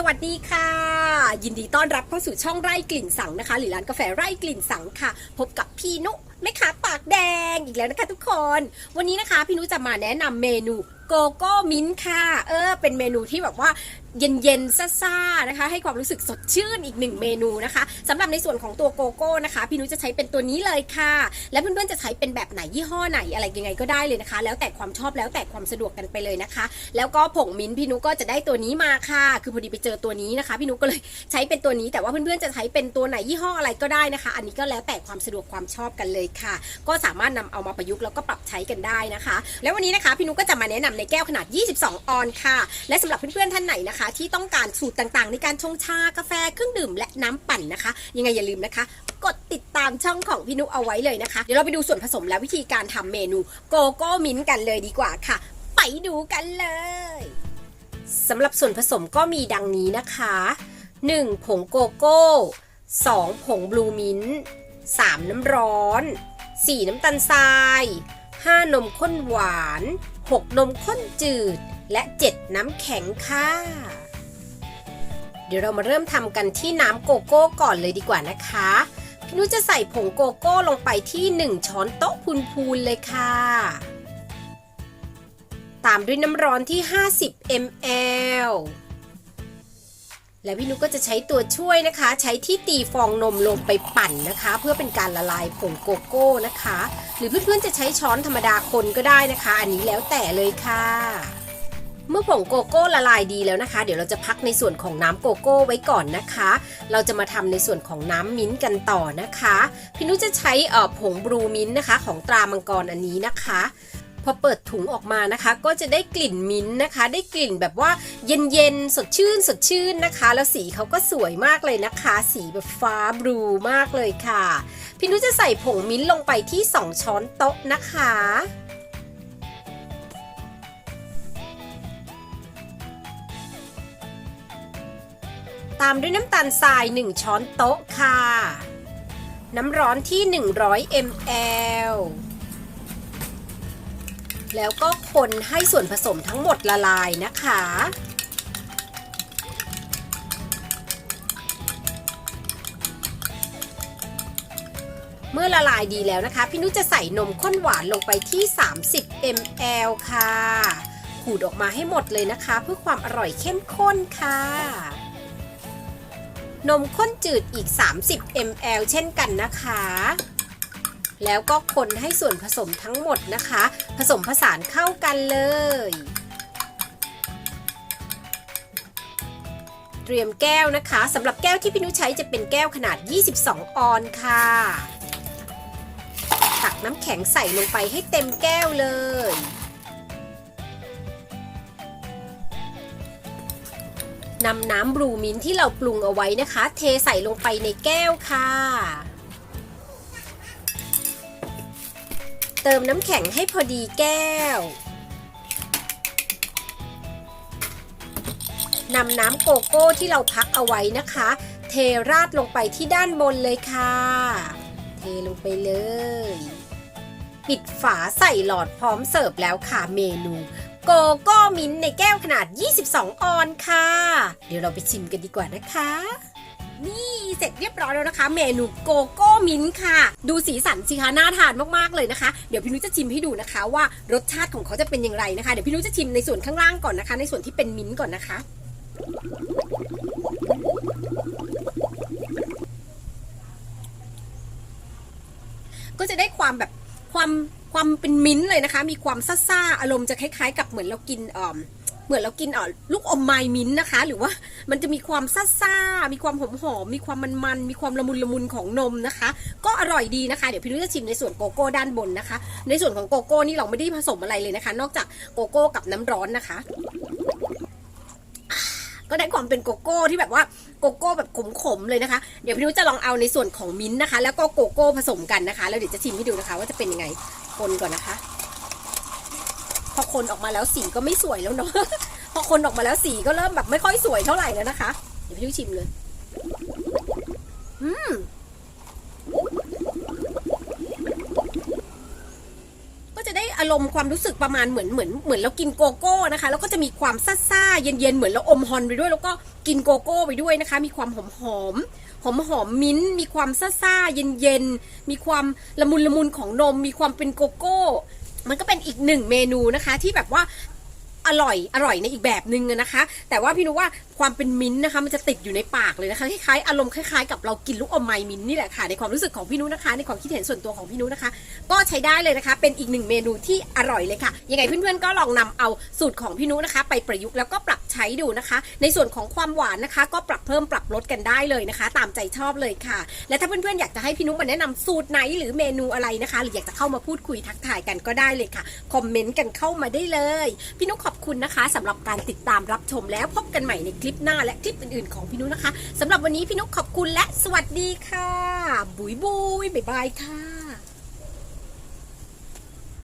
สวัสดีค่ะ ยินดีต้อนรับเข้าสู่ช่องไร่กลิ่นสังนะคะ หรือร้านกาแฟไร่กลิ่นสังค่ะ พบกับพี่นุแม่ค้าปากแดงอีกแล้วนะคะทุกคน วันนี้นะคะพี่นุจะมาแนะนำเมนูโกโก้มิ้นค่ะ เออ เป็นเมนูที่แบบว่าเย็นๆ ซ่าๆ นะคะ ให้ความรู้สึกสดชื่นอีกหนึ่งเมนูนะคะสำหรับในส่วนของตัวโกโก้นะคะ พี่นุ้จะใช้เป็นตัวนี้เลยค่ะ และเพื่อนๆ จะใช้เป็นแบบไหนยี่ห้อไหนอะไรยังไงก็ได้เลยนะคะ แล้วแต่ความชอบแล้วแต่ความสะดวกกันไปเลยนะคะ แล้วก็ผงมิ้นท์พี่นุ้ก็จะได้ตัวนี้มาค่ะ คือพอดีไปเจอตัวนี้นะคะ พี่นุ้ก็เลยใช้เป็นตัวนี้ แต่ว่าเพื่อนๆ จะใช้เป็นตัวไหนยี่ห้ออะไรก็ได้นะคะ อันนี้ก็แล้วแต่ความสะดวกความชอบกันเลยค่ะ ก็สามารถนำเอามาประยุกต์แล้วก็ปรับใช้กันได้นะคะ แล้ววันนี้นะคะพี่นุ้ก็จะมาแนะนำในแก้วขนาด 22 ออนค่ะ และสำหรับเพื่อนๆท่านไหนนะคะที่ต้องการสูตรต่างๆ ในการชงชากาแฟเครื่องดื่มและน้ำปั่นนะคะ ยังไงอย่าลืมนะคะ กดติดตามช่องของพี่นุเอาไว้เลยนะคะ เดี๋ยวเราไปดูส่วนผสมและวิธีการทำเมนูโกโก้มิ้นท์กันเลยดีกว่าค่ะ ไปดูกันเลยสำหรับส่วนผสมก็มีดังนี้นะคะ 1. ผงโกโก้ 2. ผงบลูมิ้นท์ 3. น้ำร้อน 4. น้ำตาลทราย 5. นมข้นหวาน 6. นมข้นจืด และ 7. น้ำแข็งค่ะ เดี๋ยวเรามาเริ่มทำกันที่น้ำโกโก้ก่อนเลยดีกว่านะคะพี่นุชจะใส่ผงโกโก้ลงไปที่ 1 ช้อนโต๊ะพูนๆเลยค่ะ ตามด้วยน้ำร้อนที่ 50 ml และพี่นุก็จะใช้ตัวช่วยนะคะ ใช้ที่ตีฟองนมลงไปปั่นนะคะ เพื่อเป็นการละลายผงโกโก้นะคะ หรือเพื่อนๆจะใช้ช้อนธรรมดาคนก็ได้นะคะ อันนี้แล้วแต่เลยค่ะ เมื่อผงโกโก้ละลายดีแล้วนะคะ เดี๋ยวเราจะพักในส่วนของน้ำโกโก้ไว้ก่อนนะคะ เราจะมาทำในส่วนของน้ำมิ้นท์กันต่อนะคะพี่นุจะใช้ผงบลูมิ้นท์นะคะ ของตรามังกรอันนี้นะคะพอเปิดถุงออกมานะคะ ก็จะได้กลิ่นมิ้นนะคะ ได้กลิ่นแบบว่าเย็นๆสดชื่นสดชื่นนะคะ แล้วสีเขาก็สวยมากเลยนะคะ สีแบบฟ้าบลูมากเลยค่ะ พี่นุจะใส่ผงมิ้นลงไปที่ 2 ช้อนโต๊ะนะคะ ตามด้วยน้ำตาลทราย 1 ช้อนโต๊ะค่ะ น้ำร้อนที่ 100 ml แล้วก็คนให้ส่วนผสมทั้งหมดละลายนะคะ เมื่อละลายดีแล้วนะคะ พี่นุจะใส่นมข้นหวานลงไปที่ 30 ml ค่ะ ขูดออกมาให้หมดเลยนะคะ เพื่อความอร่อยเข้มข้นค่ะ นมข้นจืดอีก 30 ml เช่นกันนะคะ แล้วก็คนให้ส่วนผสมทั้งหมดนะคะ ผสมผสานเข้ากันเลย เตรียมแก้วนะคะสำหรับแก้วที่พี่นุใช้จะเป็นแก้วขนาด 22 ออนค่ะ ตักน้ำแข็งใส่ลงไปให้เต็มแก้วเลย นำน้ำบลูมิ้นท์ที่เราปรุงเอาไว้นะคะ เทใส่ลงไปในแก้วค่ะ เติมน้ำแข็งให้พอดีแก้วนำน้ำโกโก้ที่เราพักเอาไว้นะคะ เทราดลงไปที่ด้านบนเลยค่ะ เทลงไปเลย ปิดฝาใส่หลอดพร้อมเสิร์ฟแล้วค่ะเมนู โกโก้มิ้นในแก้วขนาด 22 ออนค่ะ เดี๋ยวเราไปชิมกันดีกว่านะคะ นี่เสร็จเรียบร้อยแล้วนะคะ เมนูโกโก้มิ้นค่ะ ดูสีสันสิคะน่าทานมากๆเลยนะคะ เดี๋ยวพี่นุ้ยจะชิมให้ดูนะคะ ว่ารสชาติของเขาจะเป็นอย่างไรนะคะ เดี๋ยวพี่นุ้ยจะชิมในส่วนข้างล่างก่อนนะคะ ในส่วนที่เป็นมิ้นก่อนนะคะก็จะได้ความแบบความ ความเป็นมิ้นท์เลยนะคะ มีความซ่าๆอารมณ์จะคล้ายๆ กับเหมือนเรากินเอ่อเหมือนเรากินอ่อลูกอมไมล์มิ้นท์นะคะ หรือว่ามันจะมีความซ่าๆมีความหอมๆมีความมันๆมีความละมุนละมุนของนมนะคะ ก็อร่อยดีนะคะ เดี๋ยวพี่นุ้ยจะชิมในส่วนโกโก้ด้านบนนะคะ ในส่วนของโกโก้นี่เราไม่ได้ผสมอะไรเลยนะคะ นอกจากโกโก้กับน้ำร้อนนะคะก็ได้ความเป็นโกโก้ที่แบบว่าโกโก้แบบขมๆเลยนะคะ เดี๋ยวพี่นุ้ยจะลองเอาในส่วนของมิ้นท์นะคะ แล้วก็โกโก้ผสมกันนะคะ แล้วเดี๋ยวจะชิมให้ดูนะคะ ว่าจะเป็นยังไง คนก่อนนะคะ พอคนออกมาแล้วสีก็ไม่สวยแล้วเนาะ พอคนออกมาแล้วสีก็เริ่มแบบไม่ค่อยสวยเท่าไหร่แล้วนะคะ เดี๋ยวพี่ชิมเลย อืม ก็จะได้อารมณ์ความรู้สึกประมาณเหมือนเหมือนเหมือนเรากินโกโก้นะคะ แล้วก็จะมีความซ่าๆเย็นๆ เหมือนเราอมฮอนไปด้วย แล้วก็กินโกโก้ไปด้วยนะคะ มีความหอมหอม หอมหอมๆมิ้นท์มีความซ่าๆเย็นๆมีความละมุนละมุนของนม มีความเป็นโกโก้ มันก็เป็นอีกหนึ่งเมนูนะคะที่แบบว่า อร่อยอร่อยในอีกแบบหนึ่งนะคะ แต่ว่าพี่นุว่าความเป็นมิ้นท์นะคะมันจะติดอยู่ในปากเลยนะคะคล้ายๆอารมณ์คล้ายๆกับเรากินลูกอมไมมิ้นท์นี่แหละค่ะในความรู้สึกของพี่นุนะคะ ในความคิดเห็นส่วนตัวของพี่นุนะคะ ก็ใช้ได้เลยนะคะ เป็นอีกหนึ่งเมนูที่อร่อยเลยค่ะยังไงเพื่อนๆก็ลองนำเอาสูตรของพี่นุนะคะ ไปประยุกต์แล้วก็ปรับใช้ดูนะคะ ในส่วนของความหวานนะคะ ก็ปรับเพิ่มปรับลดกันได้เลยนะคะ ตามใจชอบเลยค่ะ และถ้าเพื่อนๆอยากจะให้พี่นุมาแนะนำสูตรไหนหรือเมนูอะไรนะคะ หรืออยากจะเข้ามาพูดคุยทักทายกันก็ได้เลยค่ะคอมเมนต์กันเข้ามาได้เลย พี่นุขอบคุณนะคะสำหรับการติดตามรับชมแล้วพบกันใหม่ในคลิปหน้าและคลิปอื่นๆของพี่นุกนะคะสำหรับวันนี้พี่นุกขอบคุณและสวัสดีค่ะ บุยบุยบ๊ายบายค่ะ